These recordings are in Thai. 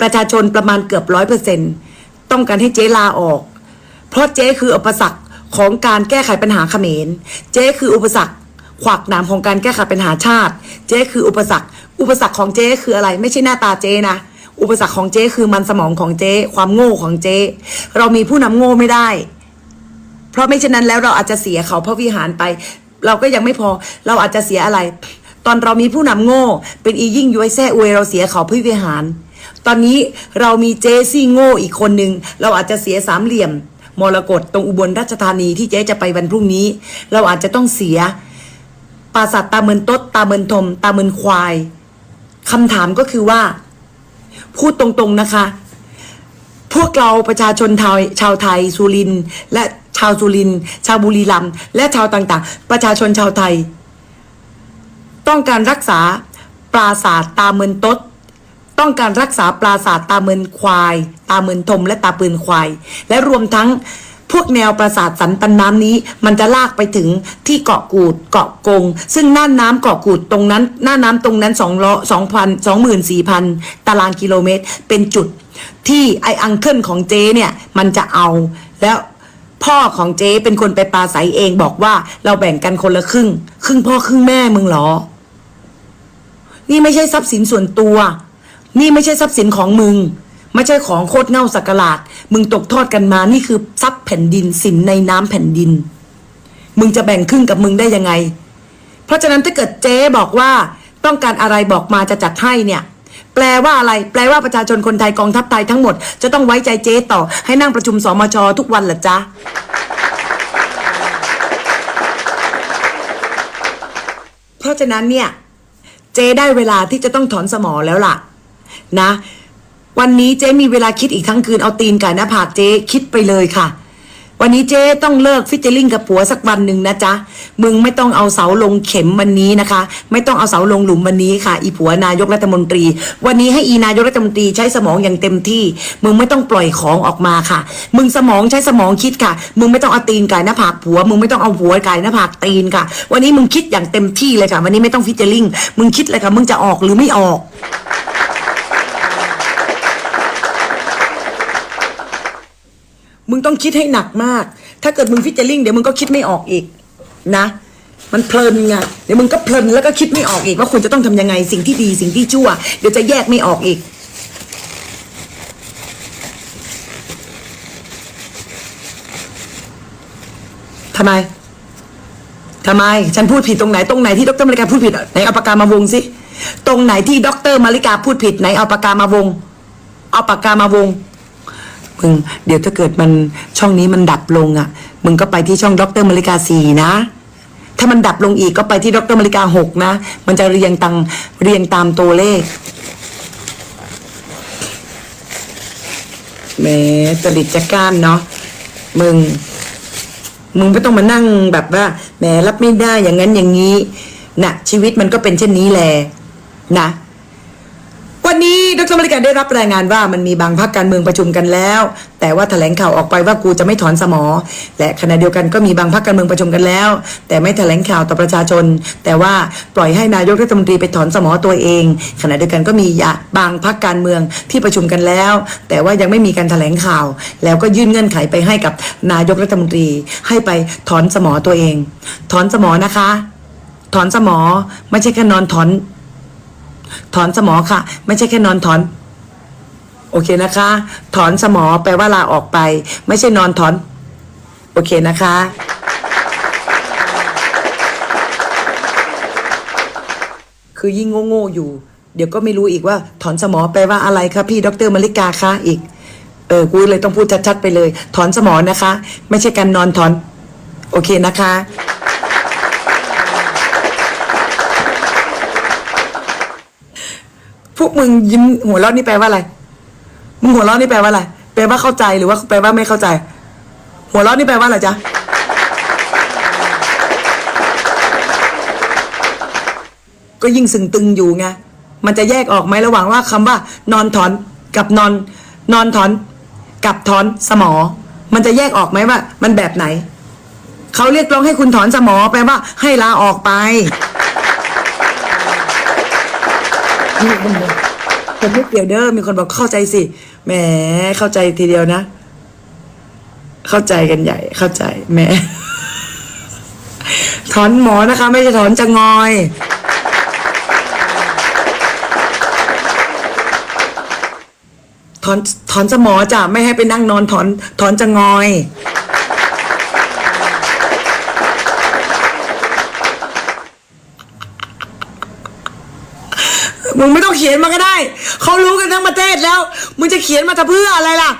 ประชาชนประมาณเกือบร้อยเปอร์เซ็นต้องการให้เจ๊ลาออก เพราะเจ๊คืออุปสรรคของการแก้ไขปัญหาเขมร เจ๊คืออุปสรรคขวากหนามของการแก้ไขปัญหาชาติ เจ๊คืออุปสรรค อุปสรรคของเจ๊คืออะไร ไม่ใช่หน้าตาเจ๊นะ อุปสรรคของเจ๊คือมันสมองของเจ๊ความโง่ของเจ๊เรามีผู้นำโง่ไม่ได้ เพราะไม่เช่นนั้นแล้วเราอาจจะเสียเขาพระวิหารไป เราก็ยังไม่พอ เราอาจจะเสียอะไร ตอนเรามีผู้นำโง่ เป็นอียิ่งย้วยแซ่อวยเราเสียเขาพระวิหาร ตอนนี้เรามีเจซี่โง่อีกคนนึง เราอาจจะเสียสามเหลี่ยมมรกตตรงอุบลราชธานีที่เจ๊จะไปวันพรุ่งนี้ เราอาจจะต้องเสียปราสาทตาเมินตดตาเมินทม ตาเมินควายคำถามก็คือว่า พูดตรงๆนะคะ พวกเราประชาชนไทยชาวไทยสุรินและชาวสุรินชาวบุรีรัมย์และชาวต่างๆ ประชาชนชาวไทย ต้องการรักษาปราสาทตาเมินตด ต้องการรักษาปราสาทตาเมินควาย ตาเมินทมและตาปืนควาย และรวมทั้งพวกแนวปราสาทสันปันน้ำนี้ มันจะลากไปถึงที่เกาะกูดเกาะกง ซึ่งหน้าน้ำเกาะกูดตรงนั้นหน้าน้ำตรงนั้นสองล้อสองพันสองหมื่นสี่พันตารางกิโลเมตร เป็นจุดที่ไออังเคิลของเจเนี่ยมันจะเอาแล้วพ่อของเจเป็นคนไปปราศัยเองบอกว่าเราแบ่งกันคนละครึ่ง ครึ่งพ่อครึ่งแม่มึงเหรอ นี่ไม่ใช่ทรัพย์สินส่วนตัว นี่ไม่ใช่ทรัพย์สินของมึง ไม่ใช่ของโคตรเง่าสักกะลาด มึงตกทอดกันมา นี่คือทรัพย์แผ่นดินสินในน้ำแผ่นดิน มึงจะแบ่งครึ่งกับมึงได้ยังไง เพราะฉะนั้นถ้าเกิดเจ๊บอกว่าต้องการอะไรบอกมาจะจัดให้เนี่ย แปลว่าอะไร แปลว่าประชาชนคนไทยกองทัพไทยทั้งหมด จะต้องไว้ใจเจ๊ต่อ ให้นั่งประชุมสมชทุกวันเหรอจ๊ะเพราะฉะนั้นเนี่ย เจได้เวลาที่จะต้องถอนสมอแล้วล่ะ นะ วันนี้เจ๊มีเวลาคิดอีกทั้งคืนเอาตีนไก่หน้าผากเจ๊คิดไปเลยค่ะ วันนี้เจ๊ต้องเลิกฟิชเจอริงกับผัวสักวันหนึ่งนะจ๊ะมึงไม่ต้องเอาเสาลงเข็มวันนี้นะคะ ไม่ต้องเอาเสาลงหลุมวันนี้ค่ะ อีผัวนายกรัฐมนตรี วันนี้ให้อีนายกรัฐมนตรีใช้สมองอย่างเต็มที่ มึงไม่ต้องปล่อยของออกมาค่ะ มึงสมองใช้สมองคิดค่ะ มึงไม่ต้องเอาตีนไก่หน้าผากผัว มึงไม่ต้องเอาหัวไก่หน้าผากตีนค่ะ วันนี้มึงคิดอย่างเต็มที่เลยค่ะ วันนี้ไม่ต้องฟิชเจอริงมึงคิดเลยค่ะ มึงจะออกหรือไม่ออก มึงต้องคิดให้หนักมาก ถ้าเกิดมึงฟิชเจอริงเดี๋ยวมึงก็คิดไม่ออกอีกนะ มันเพลินไงเดี๋ยวมึงก็เพลินแล้วก็คิดไม่ออกอีกว่าคุณจะต้องทำยังไงสิ่งที่ดีสิ่งที่ชั่ว เดี๋ยวจะแยกไม่ออกอีกทำไมทำไม ฉันพูดผิดตรงไหนตรงไหนที่ดรมาริกาพูดผิดไหนเอาปากกามาวงสิตรงไหนที่ดรมาริกาพูดผิดไหนเอาปากกามาวงเอาปากกามาวง มึงเดี๋ยวถ้าเกิดมันช่องนี้มันดับลงอะ่ะ มึงก็ไปที่ช่องด็อกเตอร์มาริกาสี่นะ ถ้ามันดับลงอีกก็ไปที่ด็อกเตอร์มาริกาหกนะ มันจะเรียงตังเรียงตามตัวเลขแหมจริตจักร้านเนาะมึง มึงไม่ต้องมานั่งแบบว่าแหมรับไม่ได้อย่างนั้นอย่างนี้นะชีวิตมันก็เป็นเช่นนี้แหละนะ วันนี้ดรมริกาได้รับรายงานว่ามันมีบางพรรคการเมืองประชุมกันแล้ว แต่ว่าแถลงข่าวออกไปว่ากูจะไม่ถอนสมอ และขณะเดียวกันก็มีบางพรรคการเมืองประชุมกันแล้ว แต่ไม่แถลงข่าวต่อประชาชน แต่ว่าปล่อยให้นายกรัฐมนตรีไปถอนสมอตัวเอง ขณะเดียวกันก็มีบางพรรคการเมืองที่ประชุมกันแล้ว แต่ว่ายังไม่มีการแถลงข่าว แล้วก็ยื่นเงื่อนไขไปให้กับนายกรัฐมนตรี ให้ไปถอนสมอตัวเอง ถอนสมอนะคะ ถอนสมอไม่ใช่แค่นอนถอน ถอนสมอค่ะ ไม่ใช่แค่นอนถอน โอเคนะคะ ถอนสมอแปลว่าลาออกไป ไม่ใช่นอนถอน โอเคนะคะ คือยิ่งโง่ๆอยู่ เดี๋ยวก็ไม่รู้อีกว่า ถอนสมอแปลว่าอะไรคะพี่ดรมาริกาคะอีกเออกูเลยต้องพูดชัดๆไปเลย ถอนสมอนะคะ ไม่ใช่การนอนถอน โอเคนะคะ พวกมึงยิ้มหัวเราะนี่แปลว่าอะไร มึงหัวเราะนี่แปลว่าอะไร แปลว่าเข้าใจหรือว่าแปลว่าไม่เข้าใจ หัวเราะนี่แปลว่าอะไรจ๊ะ ก็ยิ่งสึงตึงอยู่ไง มันจะแยกออกไหมระหว่างว่าคำว่า นอนถอนกับนอน นอนถอนกับถอนสมอ มันจะแยกออกไหมว่า มันแบบไหน เขาเรียกร้องให้คุณถอนสมอแปลว่าให้ลาออกไป นี่มึงเลยผมไม่เกี่ยวเด้อมีคนบอกเข้าใจสิแหมเข้าใจทีเดียวนะ เข้าใจกันใหญ่ เข้าใจแหมถอนหมอนะคะ ไม่ใช่ถอนจะงอยถอนถอนสมอจ้ะไม่ให้ไปนั่งนอนถอนถอนจะงอย มึงไม่ต้องเขียนมาก็ได้ เขารู้กันทั้งประเทศแล้ว มึงจะเขียนมาทำเพื่ออะไรล่ะ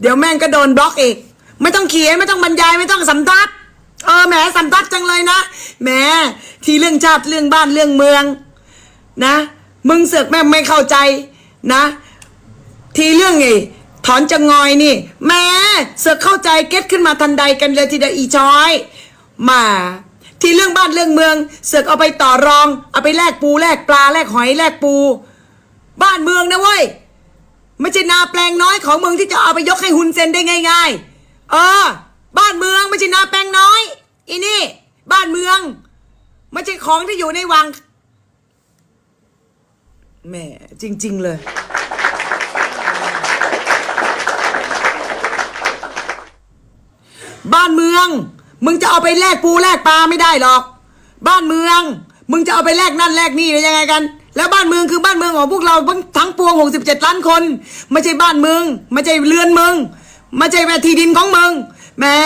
เดี๋ยวแม่งก็โดนบล็อกอีก ไม่ต้องเขียนไม่ต้องบรรยายไม่ต้องสัมทัดเออแหมสัมทัดจังเลยนะแหมทีเรื่องชาติเรื่องบ้านเรื่องเมือง นะ มึงเสือกแม่งไม่เข้าใจนะ ทีเรื่องไงถอนจะงอยนี่แหม่เสือกเข้าใจเก็ตขึ้นมาทันใดกันเลยทีเดียวอีจอยมา ที่เรื่องบ้านเรื่องเมืองเสือกเอาไปต่อรอง เอาไปแลกปูแลกปลาแลกหอยแลกปู บ้านเมืองนะเว้ยไม่ใช่นาแปลงน้อยของเมืองที่จะเอาไปยกให้ฮุนเซนได้ง่ายๆ เออ บ้านเมืองไม่ใช่นาแปลงน้อยอีนี่ บ้านเมืองไม่ใช่ของที่อยู่ในวังแหมจริง ๆ เลยบ้านเมือง มึงจะเอาไปแลกปูแลกปลาไม่ได้หรอก บ้านเมือง มึงจะเอาไปแลกนั่นแลกนี่ได้ยังไงกัน แล้วบ้านเมืองคือบ้านเมืองของพวกเราทั้งปวง 67 ล้านคน ไม่ใช่บ้านเมืองไม่ใช่เรือนเมืองไม่ใช่แม่ที่ดินของมึงแม่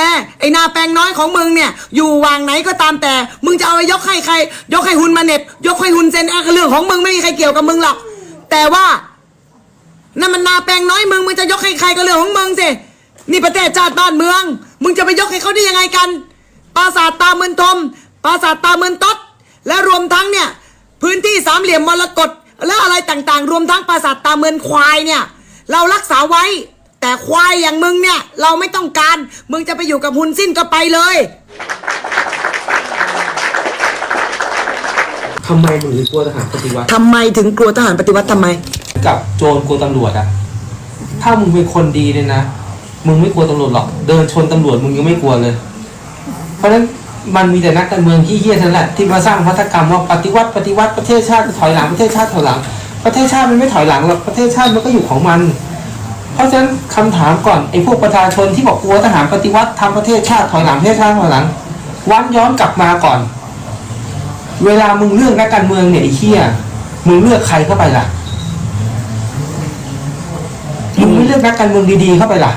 ไอนาแปลงน้อยของมึงเนี่ย อยู่วางไหนก็ตามแต่ มึงจะเอาไปยกให้ใคร ยกให้หุนมาเน็ตยกให้หุนเซนแอร์เรื่องของมึงไม่มีใครเกี่ยวกับมึงหรอกแต่ว่านั่นมันนาแปลงน้อยมึงมึงจะยกให้ใครก็เรื่องของมึงสินี่ประเทศชาติบ้านเมือง มึงจะไปยกให้เขาได้ยังไงกัน ปราสาทตาเมือนทม ปราสาทตาเมือนตดและรวมทั้งเนี่ย พื้นที่สามเหลี่ยมมรกตและอะไรต่างๆ รวมทั้งปราสาทตาเมือนควายเนี่ย เรารักษาไว้ แต่ควายอย่างมึงเนี่ย เราไม่ต้องการ มึงจะไปอยู่กับหุนสิ้นก็ไปเลยทำไมมึงถึงกลัวทหารปฏิวัติทำไมถึงกลัวทหารปฏิวัติทำไม กับโจรกลัวตำรวจอะถ้ามึงเป็นคนดีเนี่ยนะ มึงไม่กลัวตำรวจหรอก เดินชนตำรวจมึงยังไม่กลัวเลย เพราะฉะนั้นมันมีแต่นักการเมืองที่เฮี้ยๆเท่านั้นแหละที่มาสร้างพัฒกรรมว่าปฏิวัติปฏิวัติประเทศชาติถอยหลังประเทศชาติถอยหลัง ประเทศชาติมันไม่ถอยหลังหรอกประเทศชาติมันก็อยู่ของมัน เพราะฉะนั้นคำถามก่อนไอ้พวกประชาชนที่บอกกลัวทหารปฏิวัติทำประเทศชาติถอยหลังประเทศชาติถอยหลังวันย้อนกลับมาก่อน เวลามึงเลือกนักการเมืองเนี่ยไอ้เหี้ยมึงเลือกใครเข้าไปล่ะมึงไม่เลือกนักการเมืองดีๆเข้าไปล่ะ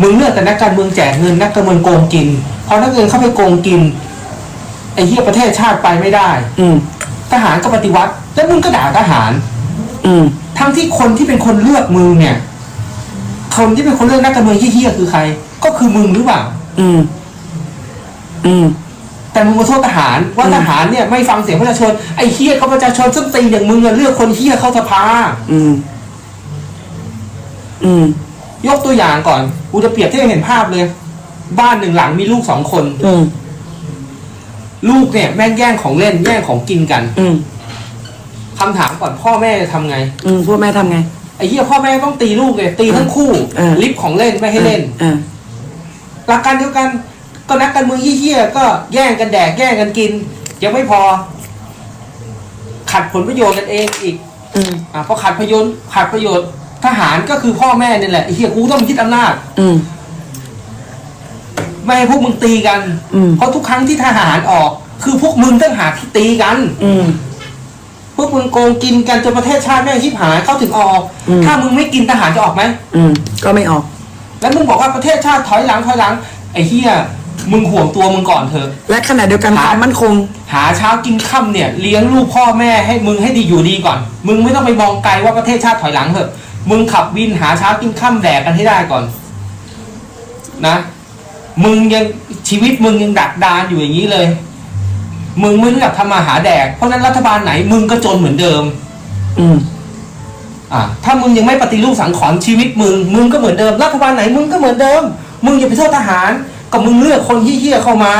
มึงเลือกแต่นักการเมืองแจกเงินนักการเมืองโกงกินพอนักเงินเข้าไปโกงกินไอ้เหี้ยประเทศชาติไปไม่ได้ อืมทหารก็ปฏิวัติ แล้วมึงก็ด่าทหาร อืมทั้งที่คนที่เป็นคนเลือกมึงเนี่ย คนที่เป็นคนเลือกนักการเมืองเหี้ยๆคือใคร ก็คือมึงหรือเปล่า อืม อืม แต่มึงมาโทษทหารว่าทหารเนี่ยไม่ฟังเสียงประชาชนไอ้เหี้ยก็ประชาชนส้นตีนอย่างมึงอะเลือกคนเหี้ยเข้าสภา อืม อืม ยกตัวอย่างก่อน กูจะเปรียบเทียบให้เห็นภาพเลย บ้านหนึ่งหลังมีลูกสองคน อืมลูกเนี่ยแม่งแย่งของเล่นแย่งของกินกันอืมคำถามก่อนพ่อแม่จะทำไง อืมพวกแม่ทำไง ไอ้เหี้ยพ่อแม่ต้องตีลูกเลยตีทั้งคู่ เออ ลิฟต์ของเล่นไม่ให้เล่น อ่าหลักการเดียวกันก็นักการเมืองเหี้ยๆก็แย่งกันแดกแย่งกันกิน ยังไม่พอ ขัดผลประโยชน์กันเองอีก อืมอะพอขัดประโยชน์ขัดประโยชน์ ทหารก็คือพ่อแม่นี่แหละไอ้เหี้ยกูต้องยึดอำนาจ อืม ไม่ให้พวกมึงตีกัน อืม เพราะทุกครั้งที่ทหารออก คือพวกมึงต้องหากที่ตีกัน อืม พวกมึงโกงกินกันจนประเทศชาติแม่งชิบหายเขาถึงออก อืม ถ้ามึงไม่กินทหารจะออกไหม อืม ก็ไม่ออก แล้วมึงบอกว่าประเทศชาติถอยหลังถอยหลัง ไอ้เฮียมึงห่วงตัวมึงก่อนเถอะ และขณะเดียวกันความมั่นคง หาเช้ากินค่ำเนี่ยเลี้ยงลูกพ่อแม่ให้มึงให้ดีอยู่ดีก่อน มึงไม่ต้องไปมองไกลว่าประเทศชาติถอยหลังเถอะ มึงขับวินหาเช้ากินค่ำแดกกันให้ได้ก่อน นะ มึงยังชีวิตมึงยังดักดานอยู่อย่างนี้เลย มึงไม่รู้จักทำมาหาแดก เพราะฉะนั้นรัฐบาลไหน มึงก็จนเหมือนเดิม อืมอะถ้ามึงยังไม่ปฏิรูปสังขรณ์ชีวิตมึง มึงก็เหมือนเดิม รัฐบาลไหนมึงก็เหมือนเดิม มึงอย่าไปโทษทหาร ก็มึงเลือกคนเหี้ยๆเข้ามา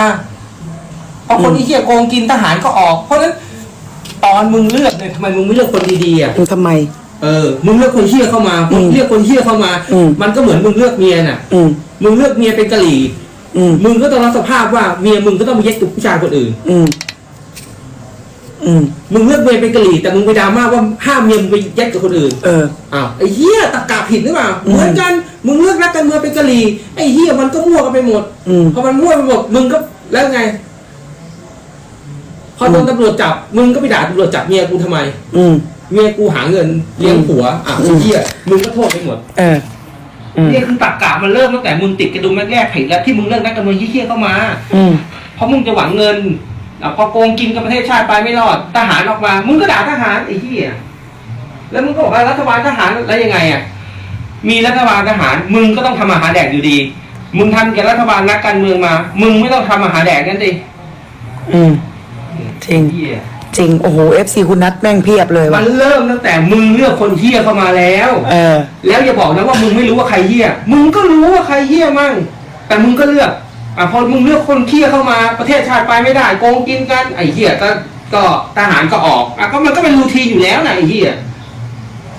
พอคนอืมเหี้ยๆโกงกินทหารก็ออก เพราะฉะนั้นตอนมึงเลือกเนี่ยทำไมมึงไม่เลือกคนดีๆอะทำไม เออ มึงเลือกคนเหี้ยเข้ามามึงอืมเลือกคนเหี้ยเข้ามา อืม มันก็เหมือนมึงเลือกเมียน่ะ อืม มึงเลือกเมียเป็นกะหรี่ อืม มึงก็ต้องรับสภาพว่าเมียมึงก็ต้องมาเย็ดกับผู้ชายคนอื่น อืม อืม มึงเลือกเมียเป็นกะหรี่แต่มึงไปดราม่าว่าห้ามเมียมึงไปยัดกับคนอื่น เออ อ้าวไอ้เหี้ยตะกาผิดหรือเปล่า อืม เหมือนกัน มึงเลือกนักการเมืองเป็นกะหรี่ไอ้เหี้ยมันก็มั่วกันไปหมด อืม พอมันมั่วไปหมด มึงก็แล้วไง พอโดนตำรวจจับ มึงก็ไปด่าตำรวจจับเมียกูทำไม อืม เมียกูหาเงินเลี้ยงผัวอะไอ้เหี้ยมึงก็โทษไปหมด เอออืมเนี่ยคือตักกะมันเริ่มตั้งแต่มึงติดกระดุมแรกๆผิดแล้วที่มึงเลิกนักการเมืองเหี้ยๆเข้ามา อืม เพราะมึงจะหวังเงินอะพอโกงกินกับประเทศชาติไปไม่รอด ทหารออกมา มึงก็ด่าทหารไอ้เหี้ยแล้วมึงก็บอกว่ารัฐบาลทหารแล้วยังไงอะ มีรัฐบาลทหาร มึงก็ต้องทำอาหารแดกอยู่ดี มึงทำกับรัฐบาลนักการเมืองมา มึงไม่ต้องทำอาหารแดกนั่นดิอืม จริงเหี้ย จริง โอ้โหเอฟซีคุณนัทแม่งเพียบเลยมัว่ะ นเริ่มตั้งแต่มึงเลือกคนเหี้ยเข้ามาแล้ว เออ แล้วอย่าบอกนะว่ามึงไม่รู้ว่าใครเหี้ย มึงก็รู้ว่าใครเหี้ยมั่ง แต่มึงก็เลือก อะพอมึงเลือกคนเหี้ยเข้ามา ประเทศชาติไปไม่ได้โกงกินกัน ไอ้เหี้ยก็ก็ทหารก็ออก อะก็มันก็เป็นรูทีนอยู่แล้วนะไอ้เหี้ย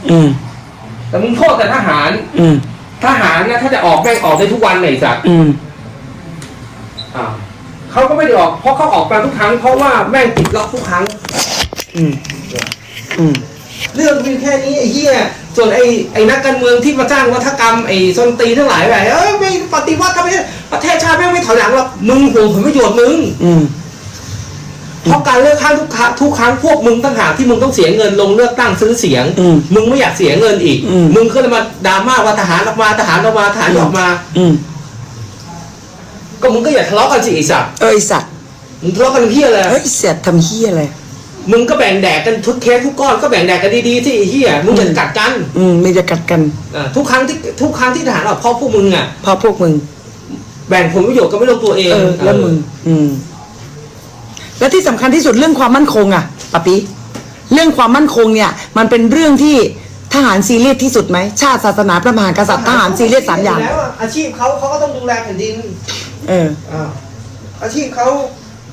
อืม แต่มึงโทษแต่ทหาร อืม ทหารนะถ้าจะออกแม่งออกได้ทุกวันเลยไอ้สัตว์อืมอ่า เขาก็ไม่ได้ออก เพราะเขาออกมาทุกครั้ง เพราะว่าแม่งติดล็อกทุกครั้ง อืมอืมเรื่องมีแค่นี้ไอ้เหี้ยส่วนไอ้ไอ้นักการเมืองที่มาจ้างวัฒกรรมไอ้ส้นตีนทั้งหลายไปเอ้ยไม่ปฏิวัติทำไมประเทศชาติแม่งไม่ถอยหลังหรอกมึงห่วงผลประโยชน์มึงอืมเพราะการเลือกข้างทุกครั้งทุกครั้งพวกมึงต่างหากที่มึงต้องเสียเงินลงเลือกตั้งซื้อเสียง อืมมึงไม่อยากเสียเงินอีก อืม มึงก็เลยมาดราม่าว่าทหารออกมาทหารออกมาทหารออกมา อืม ก็มึงก็อย่าทะเลาะกันสิไอ้สัตว์เออไอสัตว์มึงทะเลาะกันเพี้ยเลยเฮ้ยเสียดทำเฮียอะไร มึงก็แบ่งแดกกันทุกเคสทุกก้อนก็แบ่งแดกกันดีๆที่ไอ้เหี้ยมึงจะกัดกันอืมไม่จะกัดกันอ่าทุกครั้งที่ทุกครั้งที่ทหารออกเพราะพวกมึงอะ เพราะพวกมึง แบ่งผลประโยชน์กันไม่ลงตัวเองเออ แล้วมึง อืม และที่สำคัญที่สุดเรื่องความมั่นคงอะปะปีเรื่องความมั่นคงเนี่ย มันเป็นเรื่องที่ทหารซีเรียสที่สุดไหม ชาติศาสนาพระมหากษัตริย์ทหารซีเรียสสามอย่าง แล้วะอาชีพเขาเขาก็ต้องดูแลแผ่นดิน เออ อ่าอาชีพเขา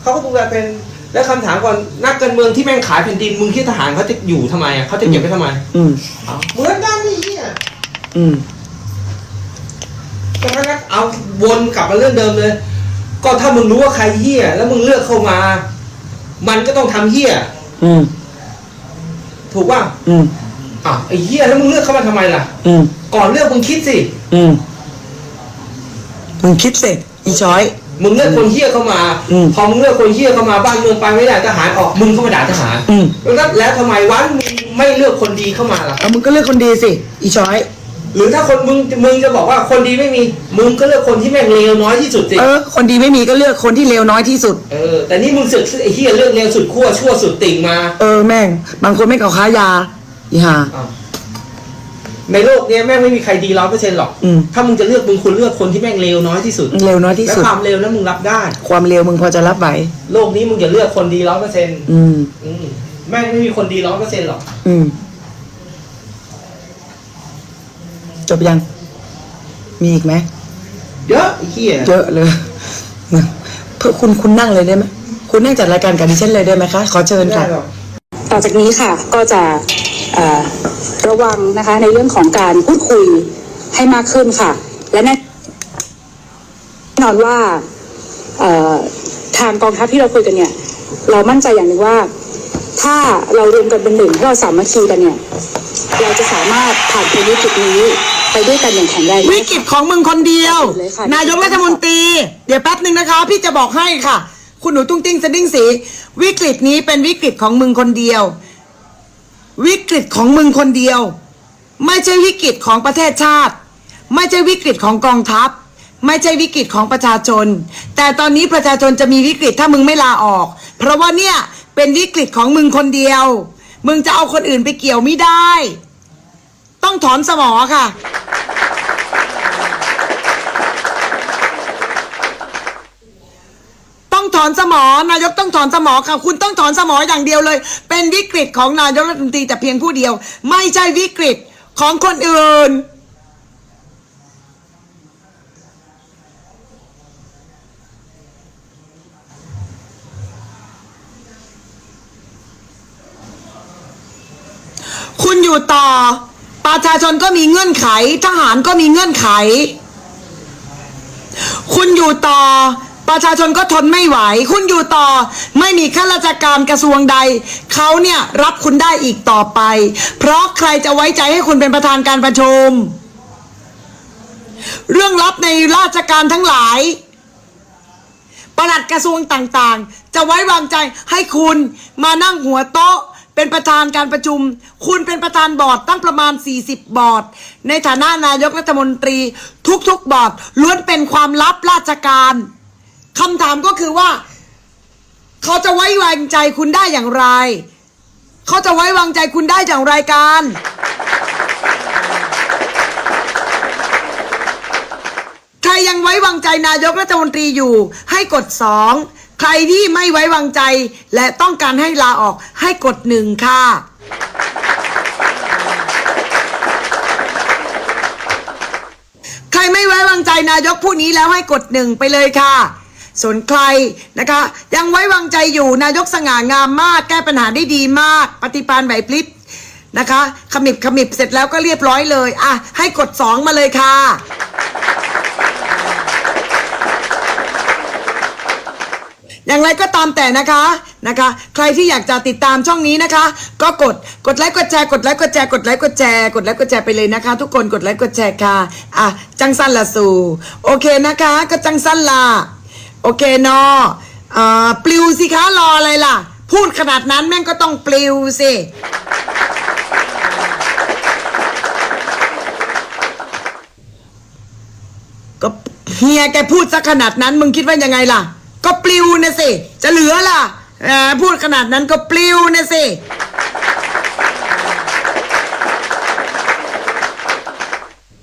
เขาก็ดูแลเป็น แล้วคำถามก่อนนักการเมืองที่แม่งขายแผ่นดินมึงคิดทหารเขาจะอยู่ทำไมอะเขาจะเก็บไว้ทำไมอืมอ้าวเหมือนกันนี่เหี้ยอืมดังนั้นนะเอาวนกลับมาเรื่องเดิมเลย ก็ถ้ามึงรู้ว่าใครเหี้ยแล้วมึงเลือกเข้ามา มันก็ต้องทำเหี้ยอืม ถูกป่ะอืม อะไอ้เหี้ยแล้วมึงเลือกเข้ามาทำไมล่ะ อืม ก่อนเลือกมึงคิดสิ อืม มึงคิดเส ร็จอีช้อย มึงเลือกคนเหี้ยเข้ามา อืมพอมึงเลือกคนเหี้ยเข้ามาบ้านเมืองไปไม่ได้ทหารออกมึงก็มาด่าทหารอืม แล้วแล้วทำไมวันมึงไม่เลือกคนดีเข้ามาล่ะ เอามึงก็เลือกคนดีสิ อีช้อย หรือถ้าคนมึงมึงจะบอกว่าคนดีไม่มี มึงก็เลือกคนที่แม่งเลวน้อยที่สุดสิ เออ คนดีไม่มีก็เลือกคนที่เลวน้อยที่สุด เออ แต่นี่มึงสึกไอ้เหี้ยเลือกเลวสุดขั้วชั่วสุดติ่งมาเออแม่ง บางคนไม่เก่าค้ายา อีห่า อ้าว ในโลกเนี้ยแม่งไม่มีใครดีร้อยเปอร์เซ็นต์หรอก อืมถ้ามึงจะเลือกมึงควรเลือกคนที่แม่งเลวน้อยที่สุดเลวน้อยที่และสุด ความเลวนั้นมึงรับได้ ความเลวมึงพอจะรับไหวโลกนี้มึงอย่าเลือกคนดีร้อยเปอร์เซ็นต์อืม แม่งไม่มีคนดีร้อยเปอร์เซ็นต์หรอกอืม จบยัง มีอีกไหม เยอะไอ้เหี้ยเยอะเลยเพื่อคุณคุณนั่งเลยได้ไหม คุณนั่งจัดรายการกับดิฉันเลยได้ไหมคะ ขอเชิญไม่ค่ะได้หรอก ต่อจากนี้ค่ะก็จะเอ่อ ระวังนะคะในเรื่องของการพูดคุยให้มากขึ้นค่ะ และแน่นอนว่าเอ่อทางกองทัพที่เราคุยกันเนี่ย เรามั่นใจอย่างหนึ่งว่า ถ้าเรารวมกันเป็นหนึ่งถ้าเราสามัคคีกันเนี่ย เราจะสามารถผ่านพ้นวิกฤตนี้ไปด้วยกันอย่างแข็งแรงวิกฤตของมึงคนเดียวเลยค่ะนายกรัฐมนตรี เดี๋ยวแป๊บหนึ่งนะคะ พี่จะบอกให้ค่ะ คุณหนูตุ้งติ้งสดิ้งสี วิกฤตนี้เป็นวิกฤตของมึงคนเดียว วิกฤตของมึงคนเดียว ไม่ใช่วิกฤตของประเทศชาติ ไม่ใช่วิกฤตของกองทัพ ไม่ใช่วิกฤตของประชาชน แต่ตอนนี้ประชาชนจะมีวิกฤตถ้ามึงไม่ลาออก เพราะว่าเนี่ยเป็นวิกฤตของมึงคนเดียว มึงจะเอาคนอื่นไปเกี่ยวไม่ได้ ต้องถอนสมอค่ะ ต้อง ถอนสมอนายกต้องถอนสมอค่ะคุณต้องถอนสมออย่างเดียวเลย เป็นวิกฤตของนายกรัฐมนตรีแต่เพียงผู้เดียว ไม่ใช่วิกฤตของคนอื่น คุณอยู่ต่อ ประชาชนก็มีเงื่อนไข ทหารก็มีเงื่อนไข คุณอยู่ต่อ ประชาชนก็ทนไม่ไหว คุณอยู่ต่อ ไม่มีข้าราชการกระทรวงใด เขาเนี่ยรับคุณได้อีกต่อไป เพราะใครจะไว้ใจให้คุณเป็นประธานการประชุม เรื่องลับในราชการทั้งหลายประหลัดกระทรวงต่างๆ จะไว้วางใจให้คุณมานั่งหัวโต๊ะเป็นประธานการประชุม คุณเป็นประธานบอร์ดตั้งประมาณ 40 บอร์ด ในฐานะนายกรัฐมนตรี ทุกๆบอร์ดล้วนเป็นความลับราชการ คำถามก็คือว่า เขาจะไว้วางใจคุณได้อย่างไร เขาจะไว้วางใจคุณได้อย่างไรการใครยังไว้วางใจนายกรัฐมนตรีอยู่ ให้กดสองใครที่ไม่ไว้วางใจ และต้องการให้ลาออกให้กดหนึ่งค่ะใครไม่ไว้วางใจนายกผู้นี้แล้วให้กดหนึ่งไปเลยค่ะ ส่วนใครนะคะ ยังไว้วางใจอยู่นายกสง่างามมาก แก้ปัญหาได้ดีมาก ปฏิปานไหวพลิบนะคะขมิบขมิบเสร็จแล้วก็เรียบร้อยเลยอะให้กดสองมาเลยค่ะอย่างไรก็ตามแต่นะคะนะคะ ใครที่อยากจะติดตามช่องนี้นะคะ ก็กดกดไลค์กดแชร์กดไลค์กดแชร์กดไลค์กดแชร์กดไลค์กดแชร์ไปเลยนะคะ ทุกคนกดไลค์กดแชร์ค่ะอะจังสั้นละสู่โอเคนะคะ ก็จังสั้นละ โอเคเนาะอ่าปลิวสิคะรออะไรล่ะ พูดขนาดนั้นแม่งก็ต้องปลิวสิก็เฮียแกพูดซะขนาดนั้น มึงคิดว่ายังไงล่ะ ก็ปลิวนะสิ จะเหลือล่ะพูดขนาดนั้นก็ปลิวนะสิ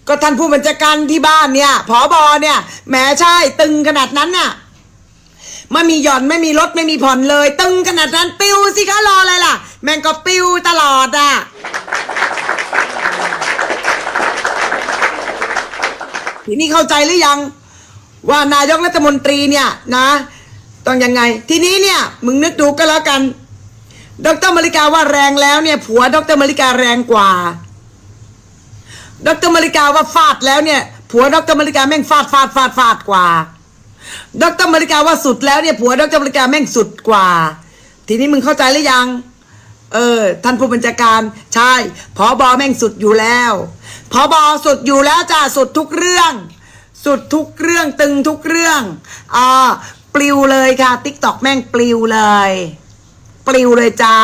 ก็ท่านผู้บัญชาการที่บ้านเนี่ยผอบอเนี่ยแหมใช่ตึงขนาดนั้นน่ะ ไม่มีหย่อนไม่มีลดไม่มีผ่อนเลย ตึงขนาดนั้นปิวสิคะรออะไรล่ะ แม่งก็ปิวตลอดอะทีนี้เข้าใจหรือยัง ว่านายกรัฐมนตรีเนี่ยนะต้องยังไง ทีนี้เนี่ยมึงนึกดูก็แล้วกัน ดรมาริกาว่าแรงแล้วเนี่ย ผัวดรมาริกาแรงกว่า ดรมาริกาว่าฟาดแล้วเนี่ย ผัวดรมาริกาแม่งฟาดฟาดฟาดฟาดกว่า ดรมาริกาว่าสุดแล้วเนี่ยผัวดรมาริกาแม่งสุดกว่า ทีนี้มึงเข้าใจหรือยัง เออ ท่านผู้บัญชาการใช่พอบอแม่งสุดอยู่แล้วพอบอสุดอยู่แล้วจ้าสุดทุกเรื่อง สุดทุกเรื่องตึงทุกเรื่องอ่าปลิวเลยค่ะติ๊กตอกแม่งปลิวเลย ปลิวเลยจ้า